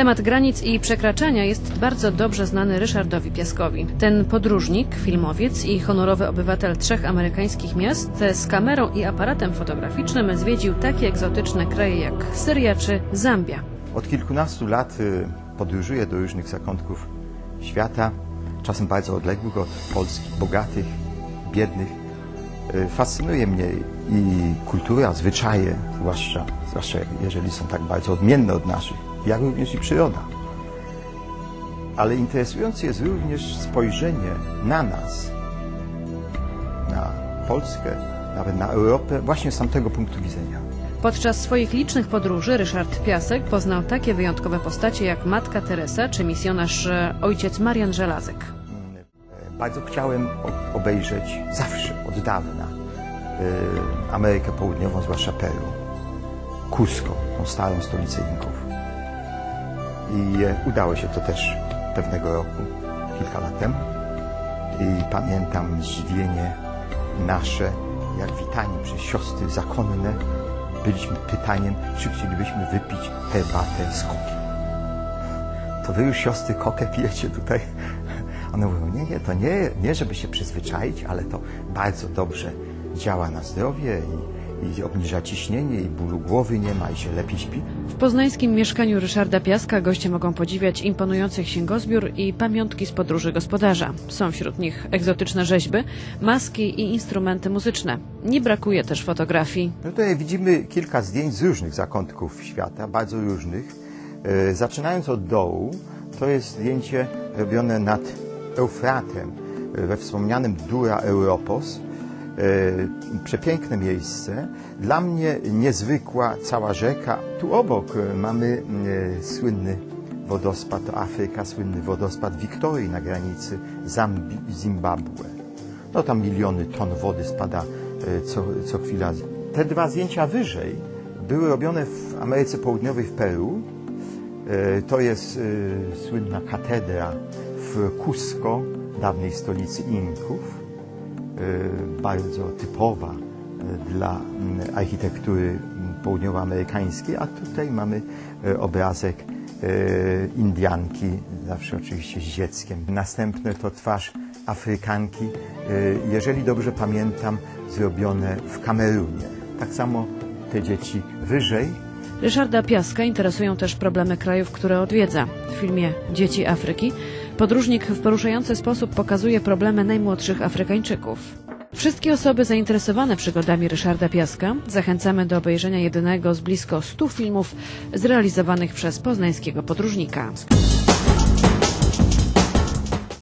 Temat granic i przekraczania jest bardzo dobrze znany Ryszardowi Piaskowi. Ten podróżnik, filmowiec i honorowy obywatel trzech amerykańskich miast z kamerą i aparatem fotograficznym zwiedził takie egzotyczne kraje jak Syria czy Zambia. Od kilkunastu lat y, podróżuję do różnych zakątków świata, czasem bardzo odległych od Polski, bogatych, biednych. Y, Fascynuje mnie i kultura, zwyczaje, zwłaszcza, zwłaszcza jeżeli są tak bardzo odmienne od naszych, jak również i przyroda. Ale interesujące jest również spojrzenie na nas, na Polskę, nawet na Europę, właśnie z tamtego punktu widzenia. Podczas swoich licznych podróży Ryszard Piasek poznał takie wyjątkowe postacie jak Matka Teresa czy misjonarz e, ojciec Marian Żelazek. Bardzo chciałem obejrzeć zawsze, od dawna, y, Amerykę Południową, zwłaszcza Peru, Cusco, tą starą stolicę Inków. I e, udało się to też pewnego roku, kilka lat temu. I pamiętam zdziwienie nasze, jak witani przez siostry zakonne byliśmy pytaniem, czy chcielibyśmy wypić herbatę z kokiem to wy już siostry kokę pijecie tutaj? One mówią, nie, nie, to nie, nie żeby się przyzwyczaić, ale to bardzo dobrze działa na zdrowie i, i obniża ciśnienie i bólu głowy nie ma i się lepiej śpi. W poznańskim mieszkaniu Ryszarda Piaska goście mogą podziwiać imponujący księgozbiór i pamiątki z podróży gospodarza. Są wśród nich egzotyczne rzeźby, maski i instrumenty muzyczne. Nie brakuje też fotografii. No tutaj widzimy kilka zdjęć z różnych zakątków świata, bardzo różnych. E, Zaczynając od dołu, to jest zdjęcie robione nad Eufratem, e, we wspomnianym Dura Europos. E, Przepiękne miejsce. Dla mnie niezwykła cała rzeka. Tu obok e, mamy e, słynny wodospad, Afryka, słynny wodospad Wiktorii na granicy Zimbabwe. No tam miliony ton wody spada co, co chwila. Te dwa zdjęcia wyżej były robione w Ameryce Południowej, w Peru. To jest słynna katedra w Cusco, dawnej stolicy Inków. E, Bardzo typowa e, dla architektury południowoamerykańskiej, a tutaj mamy e, obrazek Indianki, zawsze oczywiście z dzieckiem. Następne to twarz Afrykanki, jeżeli dobrze pamiętam, zrobione w Kamerunie. Tak samo te dzieci wyżej, Ryszarda Piaska interesują też problemy krajów, które odwiedza. W filmie Dzieci Afryki podróżnik w poruszający sposób pokazuje problemy najmłodszych Afrykańczyków. Wszystkie osoby zainteresowane przygodami Ryszarda Piaska zachęcamy do obejrzenia jednego z blisko 100 filmów zrealizowanych przez poznańskiego podróżnika.